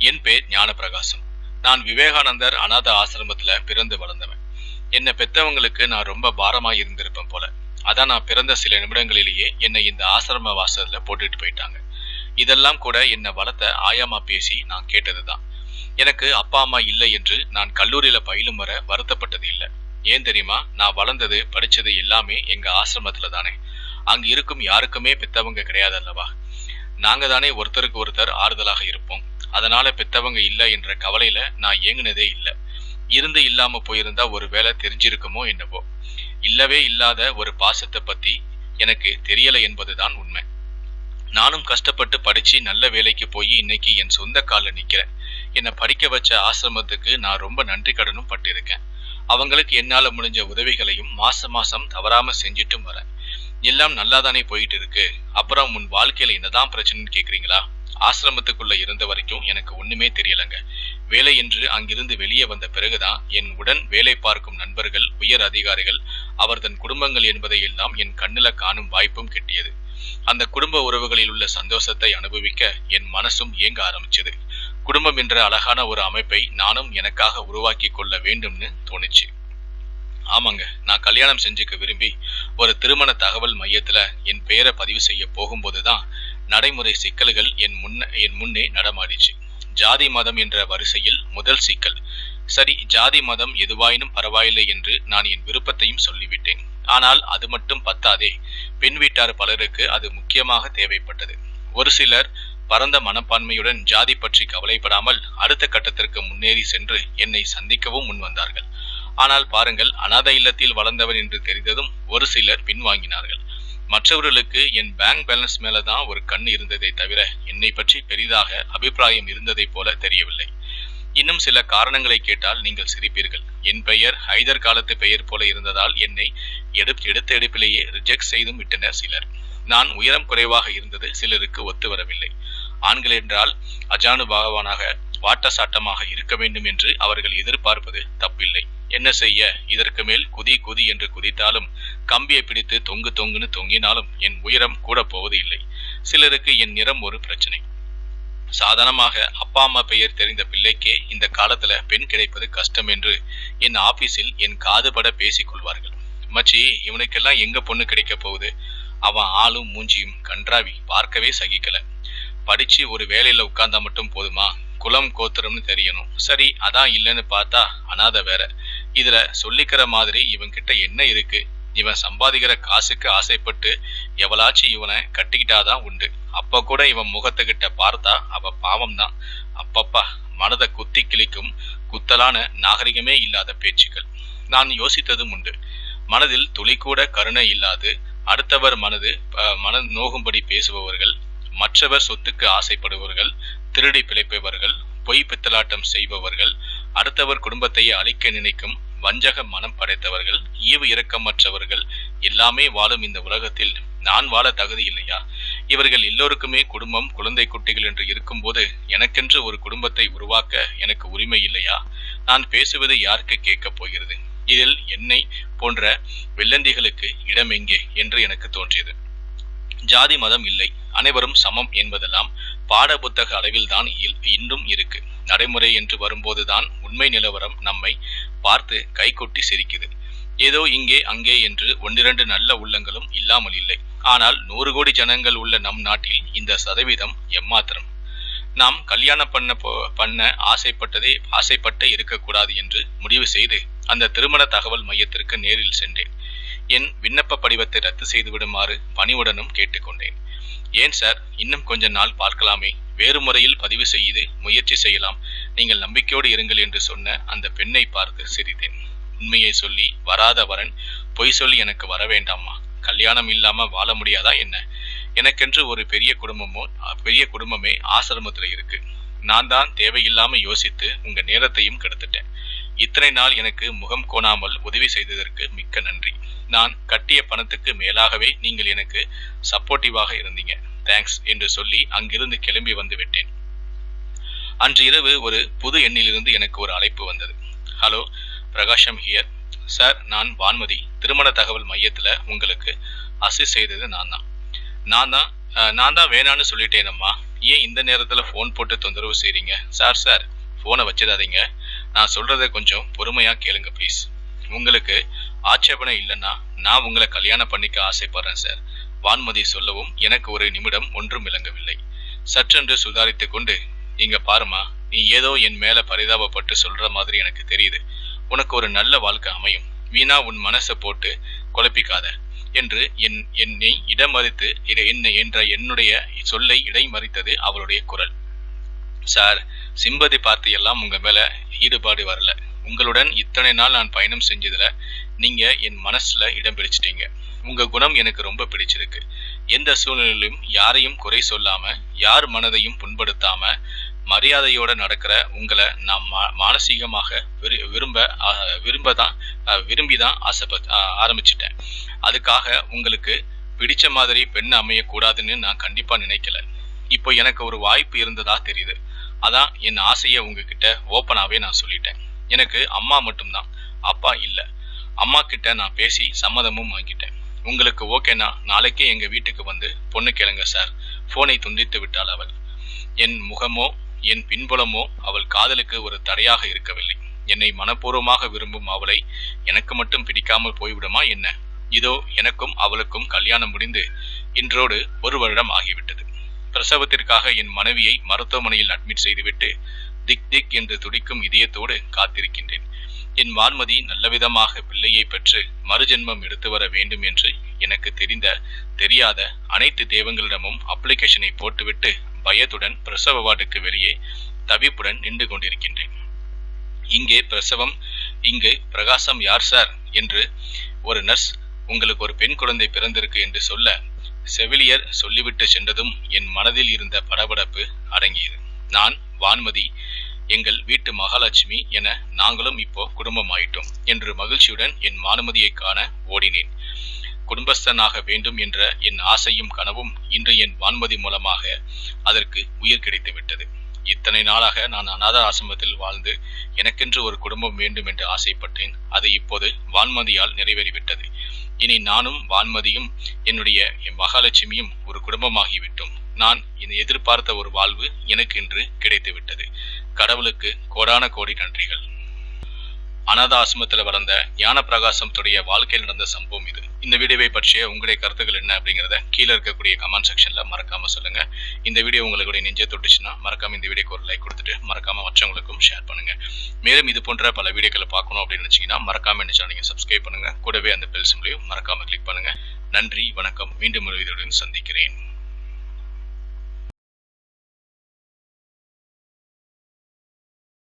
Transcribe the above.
என் பேர் ஞானப்பிரகாசம். நான் விவேகானந்தர் அநாத ஆசிரமத்துல பிறந்து வளர்ந்தவன். என்னை பெத்தவங்களுக்கு நான் ரொம்ப பாரமா இருந்திருப்பேன் போல. அதான் நான் பிறந்த சில நிமிடங்களிலேயே என்னை இந்த ஆசிரம வாசல்ல போட்டுட்டு போயிட்டாங்க. இதெல்லாம் கூட என்னை வளர்த்த ஆயாமா பேசி நான் கேட்டதுதான். எனக்கு அப்பா அம்மா இல்லை என்று நான் கல்லூரியில பயிலும் வர வருத்தப்பட்டது இல்லை. ஏன் தெரியுமா? நான் வளர்ந்தது படிச்சது எல்லாமே எங்க ஆசிரமத்துல தானே. அங்க இருக்கும் யாருக்குமே பெத்தவங்க கிடையாது அல்லவா? நாங்க தானே ஒருத்தருக்கு ஒருத்தர் ஆறுதலாக இருப்போம். அதனால பெத்தவங்க இல்லை என்ற கவலையில நான் ஏங்கினதே இல்லை. இருந்து இல்லாம போயிருந்தா ஒரு வேலை தெரிஞ்சிருக்குமோ என்னவோ. இல்லவே இல்லாத ஒரு பாசத்தை பத்தி எனக்கு தெரியல என்பதுதான் உண்மை. நானும் கஷ்டப்பட்டு படிச்சு நல்ல வேலைக்கு போய் இன்னைக்கு என் சொந்த காலில் நிக்கிறேன். என்னை படிக்க வச்ச ஆசிரமத்துக்கு நான் ரொம்ப நன்றி கடனும் பட்டிருக்கேன். அவங்களுக்கு என்னால முடிஞ்ச உதவிகளையும் மாசம் மாசம் தவறாம செஞ்சுட்டும் வரேன். எல்லாம் நல்லாதானே போயிட்டு இருக்கு. அப்புறம் உன் வாழ்க்கையில என்னதான் பிரச்சனைன்னு கேக்குறீங்களா? ஆசிரமத்துக்குள்ள இருந்த வரைக்கும் எனக்கு ஒண்ணுமே தெரியலங்க. வேலை என்று அங்கிருந்து வெளியே வந்த பிறகுதான் என் உடன் வேலை பார்க்கும் நண்பர்கள் உயர் அதிகாரிகள் அவர்தன் குடும்பங்கள் என்பதை எல்லாம் என் கண்ணில காணும் வாய்ப்பும் கிட்டியது. அந்த குடும்ப உறவுகளில் உள்ள சந்தோஷத்தை அனுபவிக்க என் மனசும் இயங்க ஆரம்பிச்சது. குடும்பம் என்ற அழகான ஒரு அமைப்பை நானும் எனக்காக உருவாக்கி கொள்ள வேண்டும்னு தோணுச்சு. ஆமாங்க நான் கல்யாணம் செஞ்சுக்க விரும்பி ஒரு திருமண தகவல் மையத்துல என் பெயரை பதிவு செய்ய போகும்போதுதான் நடைமுறை சிக்கல்கள் என் முன்ன என் முன்னே நடமாடிச்சு. ஜாதி மதம் என்ற வரிசையில் முதல் சிக்கல். சரி ஜாதி மதம் எதுவாயினும் பரவாயில்லை என்று நான் என் விருப்பத்தையும் சொல்லிவிட்டேன். ஆனால் அது மட்டும் பத்தாதே. பெண் வீட்டார் பலருக்கு அது முக்கியமாக தேவைப்பட்டது. ஒரு சிலர் பரந்த மனப்பான்மையுடன் ஜாதி பற்றி கவலைப்படாமல் அடுத்த கட்டத்திற்கு முன்னேறி சென்று என்னை சந்திக்கவும் முன்வந்தார்கள் ஆனால் பாருங்கள் அனாதை இல்லத்தில் வளர்ந்தவன் என்று தெரிந்ததும் ஒரு சிலர் பின்வாங்கினார்கள். மற்றவர்களுக்கு என் பேங்க் பேலன்ஸ் மேலதான் ஒரு கண் இருந்ததை தவிர என்னை பற்றி பெரிதாக அபிப்பிராயம் இருந்ததை போல தெரியவில்லை. இன்னும் சில காரணங்களை கேட்டால் நீங்கள் சிரிப்பீர்கள். என் பெயர் ஹைதர் காலத்து பெயர் போல இருந்ததால் என்னை எடுப் எடுத்த எடுப்பிலேயே ரிஜெக்ட் செய்தும் விட்டனர் சிலர். நான் உயரம் குறைவாக இருந்தது சிலருக்கு ஒத்து வரவில்லை. ஆண்கள் என்றால் அஜானு பாகவானாக வாட்ட சாட்டமாக இருக்க வேண்டும் என்று அவர்கள் எதிர்பார்ப்பது தப்பில்லை. என்ன செய்ய? இதற்கு மேல் குதி குதி என்று குதித்தாலும் கம்பியை பிடித்து தொங்கு தொங்குன்னு தொங்கினாலும் என் உயரம் கூட போவது இல்லை. சிலருக்கு என் நிறம் ஒரு பிரச்சனை. சாதாரணமாக அப்பா அம்மா பெயர் தெரிந்த பிள்ளைக்கே இந்த காலத்துல பெண் கிடைப்பது கஷ்டம் என்று என் ஆபீஸில் என் காதுபட பேசிக் கொள்வார்கள். மச்சி இவனுக்கெல்லாம் எங்க பொண்ணு கிடைக்க போகுது? அவன் ஆளும் மூஞ்சியும் கன்றாவி பார்க்கவே சகிக்கல. படிச்சு ஒரு வேலையில உட்கார்ந்தா மட்டும் போதுமா? குலம் கோத்திரம்னு தெரியணும். சரி அதான் இல்லைன்னு பார்த்தா அனாத வேற. இதுல சொல்லிக்கிற மாதிரி இவன் கிட்ட என்ன இருக்கு? இவன் சம்பாதிக்கிற காசுக்கு ஆசைப்பட்டு எவளாச்சும் இவனை கட்டிக்கிட்டாதான் உண்டு. அப்ப கூட இவன் முகத்துக்கிட்ட பார்த்தா அவ பாவம் தான் அப்பப்பா மனதை குத்தி கிழிக்கும் குத்தலான நாகரிகமே இல்லாத பேச்சுக்கள். நான் யோசித்ததும் உண்டு. மனதில் துளி கூட கருணை இல்லாது அடுத்தவர் மனது மன நோகும்படி பேசுபவர்கள் மற்றவர் சொத்துக்கு ஆசைப்படுபவர்கள் திருடி பிழைப்பவர்கள் பொய் பித்தலாட்டம் செய்பவர்கள் அடுத்தவர் குடும்பத்தை அழிக்க நினைக்கும் வஞ்சக மனம் படைத்தவர்கள் ஈவு இரக்கமற்றவர்கள் எல்லாமே வாழும் இந்த உலகத்தில் நான் வாழ தகுதி இல்லையா? இவர்கள் எல்லோருக்குமே குடும்பம் குழந்தை குட்டிகள் என்று இருக்கும்போது எனக்கென்று ஒரு குடும்பத்தை உருவாக்க எனக்கு உரிமை இல்லையா? நான் பேசுவது யாருக்கு கேட்கப் போகிறது? இதில் என்னை போன்ற வெள்ளந்திகளுக்கு இடம் எங்கே என்று எனக்கு தோன்றியது. ஜாதி மதம் இல்லை அனைவரும் சமம் என்பதெல்லாம் பாட புத்தக அளவில்தான் இன்றும் இருக்கு. நடைமுறை என்று வரும்போதுதான் உண்மை நிலவரம் நம்மை பார்த்து கைகொட்டி சிரிக்குது. ஏதோ இங்கே அங்கே என்று ஒன்றிரண்டு நல்ல உள்ளங்களும் இல்லாமல் இல்லை. ஆனால் நூறு கோடி ஜனங்கள் உள்ள நம் நாட்டில் இந்த சதவீதம் எம்மாத்திரம். நாம் கல்யாணம் பண்ண போ- பண்ண ஆசைப்பட்டதே ஆசைப்பட்டே இருக்கக்கூடாது என்று முடிவு செய்து அந்த திருமண தகவல் மையத்திற்கு நேரில் சென்றேன். என் விண்ணப்ப படிவத்தை ரத்து செய்து விடுமாறு பணிவுடனும் கேட்டுக்கொண்டேன். ஏன் சார்? இன்னும் கொஞ்ச நாள் பார்க்கலாமே. வேறு முறையில் பதிவு செய்து முயற்சி செய்யலாம். நீங்கள் நம்பிக்கையோடு இருங்கள் என்று சொன்ன அந்த பெண்ணை பார்த்து சிரித்தேன். உண்மையை சொல்லி வராத வரன் பொய் சொல்லி எனக்கு வர வேண்டாமா கல்யாணம் இல்லாம வாழ முடியாதா என்ன? எனக்கென்று ஒரு பெரிய குடும்பமோ பெரிய குடும்பமே ஆசிரமத்துல இருக்கு. நான் தான் தேவையில்லாம யோசித்து உங்க நேரத்தையும் கெடுத்துட்டேன். இத்தனை நாள் எனக்கு முகம் கோணாமல் உதவி செய்ததற்கு மிக்க நன்றி. நான் கட்டிய பணத்துக்கு மேலாகவே நீங்கள் எனக்கு சப்போர்ட்டிவாக இருந்தீங்க. தேங்க்ஸ் என்று சொல்லி அங்கிருந்து கிளம்பி வந்து விட்டேன். அன்று இரவு ஒரு புது எண்ணிலிருந்து எனக்கு ஒரு அழைப்பு வந்தது. ஹலோ பிரகாஷம் ஹியர் சார் நான் வான்மதி. திருமண தகவல் மையத்தில் உங்களுக்கு அசிஸ்ட் செய்தது நான் தான். நான் தான் நான் தான் வேணான்னு சொல்லிட்டேனம்மா. ஏன் இந்த நேரத்தில் ஃபோன் போட்டு தொந்தரவு செய்கிறீங்க சார் சார் ஃபோனை வச்சிடாதீங்க. நான் சொல்கிறத கொஞ்சம் பொறுமையாக கேளுங்க ப்ளீஸ் உங்களுக்கு ஆட்சேபனை இல்லைன்னா நான் உங்களை கல்யாணம் பண்ணிக்க ஆசைப்படுறேன் சார் வான்மதி சொல்லவும் எனக்கு ஒரு நிமிடம் ஒன்றும் விளங்கவில்லை. சற்றென்று சுதாரித்து கொண்டு இங்க பாருமா நீ ஏதோ என் மேல பரிதாபப்பட்டு சொல்ற மாதிரி எனக்கு தெரியுது. உனக்கு ஒரு நல்ல வாழ்க்கை அமையும். வீணா உன் மனசை போட்டு குழப்பிக்காத என்று என் என்னை இடமறித்து இட- என்னை என்ற என்னுடைய சொல்லை இடைமறித்தது அவளுடைய குரல். சார் சிம்பதி பார்த்து எல்லாம் உங்க மேல ஈடுபாடு வரல. உங்களுடன் இத்தனை நாள் நான் பயணம் செஞ்சதுல நீங்க என் மனசுல இடம் பிடிச்சிட்டீங்க. உங்க குணம் எனக்கு ரொம்ப பிடிச்சிருக்கு. எந்த சூழ்நிலையிலும் யாரையும் குறை சொல்லாம யார் மனதையும் புண்படுத்தாம மரியாதையோட நடக்கிற உங்களை நான் மா- மானசீகமாக விரு- விரும்ப விரும்ப தான் விரும்பி தான் ஆசைப்பட் ஆரம்பிச்சிட்டேன். அதுக்காக உங்களுக்கு பிடிச்ச மாதிரி பெண் அமையக்கூடாதுன்னு நான் கண்டிப்பா நினைக்கல. இப்போ எனக்கு ஒரு வாய்ப்பு இருந்ததா தெரியுது. அதான் என் ஆசையை உங்ககிட்ட ஓப்பனாகவே நான் சொல்லிட்டேன். எனக்கு அம்மா மட்டும்தான் அப்பா இல்லை. அம்மா கிட்ட நான் பேசி சம்மதமும் வாங்கிட்டேன். உங்களுக்கு ஓகேனா நாளைக்கே எங்கள் வீட்டுக்கு வந்து பொண்ணு கேளுங்க சார். ஃபோனை துண்டித்து விட்டாள் அவள். என் முகமோ என் பின்புலமோ அவள் காதலுக்கு ஒரு தடையாக இருக்கவில்லை. என்னை மனப்பூர்வமாக விரும்பும் அவளை எனக்கு மட்டும் பிடிக்காமல் போய்விடுமா என்ன? இதோ எனக்கும் அவளுக்கும் கல்யாணம் முடிந்து இன்றோடு ஒரு வருடம் ஆகிவிட்டது. பிரசவத்திற்காக என் மனைவியை மருத்துவமனையில் அட்மிட் செய்துவிட்டு திக் திக் என்று துடிக்கும் இதயத்தோடு காத்திருக்கின்றேன். என் வான்மதி நல்லவிதமாக பிள்ளையை பெற்று மறுஜென்மம் எடுத்து வர வேண்டும் என்று எனக்கு தெரிந்த தெரியாத அனைத்து தெய்வங்களிடமும் அப்ளிகேஷனை போட்டுவிட்டு பயத்துடன் பிரசவ வார்டுக்கு வெளியே தவிப்புடன் நின்று கொண்டிருக்கின்றேன். இங்கே பிரசவம் இங்கு பிரகாசம் யார் சார்? என்று ஒரு நர்ஸ் உங்களுக்கு ஒரு பெண் குழந்தை பிறந்திருக்கு என்று சொல்ல செவிலியர் சொல்லிவிட்டு சென்றதும் என் மனதில் இருந்த படபடப்பு அடங்கியது. நான் வான்மதி எங்கள் வீட்டு மகாலட்சுமி என நாங்களும் இப்போ குடும்பமாயிட்டோம் என்று மகிழ்ச்சியுடன் என் வானுமதியை காண ஓடினேன். குடும்பஸ்தனாக வேண்டும் என்ற என் ஆசையும் கனவும் இன்று என் வான்மதி மூலமாக அதற்கு உயிர் கிடைத்துவிட்டது இத்தனை நாளாக நான் அநாத ஆசிரமத்தில் வாழ்ந்து எனக்கென்று ஒரு குடும்பம் வேண்டும் என்று ஆசைப்பட்டேன். அது இப்போது வான்மதியால் நிறைவேறிவிட்டது. இனி நானும் வான்மதியும் என்னுடைய என் மகாலட்சுமியும் ஒரு குடும்பமாகிவிட்டோம். நான் எதிர்பார்த்த ஒரு வாழ்வு எனக்கு இன்று கிடைத்துவிட்டது கடவுளுக்கு கோடான கோடி நன்றிகள். அநாத ஆசிரமத்தில் வளர்ந்த ஞான பிரகாசத்துடைய வாழ்க்கையில் நடந்த சம்பவம் இது. இந்த வீடியோவை பற்றிய உங்களுடைய கருத்துக்கள் என்ன அப்படிங்கிறத கீழே இருக்கக்கூடிய கமெண்ட் செக்ஷனில் மறக்காமல் சொல்லுங்கள் இந்த வீடியோ உங்களுக்கு நெஞ்சை தொட்டுச்சுன்னா மறக்காமல் இந்த வீடியோக்கு ஒரு லைக் கொடுத்துட்டு மறக்காமல் மற்றவங்களுக்கும் ஷேர் பண்ணுங்கள் மேலும் இது போன்ற பல வீடியோக்களை பார்க்கணும் அப்படின்னு நினச்சிங்கன்னா மறக்காமல் என்ன நீங்கள் சப்ஸ்கிரைப் பண்ணுங்க. கூடவே அந்த பெல் சிம்லையும் மறக்காமல் கிளிக் பண்ணுங்கள் நன்றி வணக்கம். மீண்டும் ஒரு வீடியோடன் சந்திக்கிறேன்.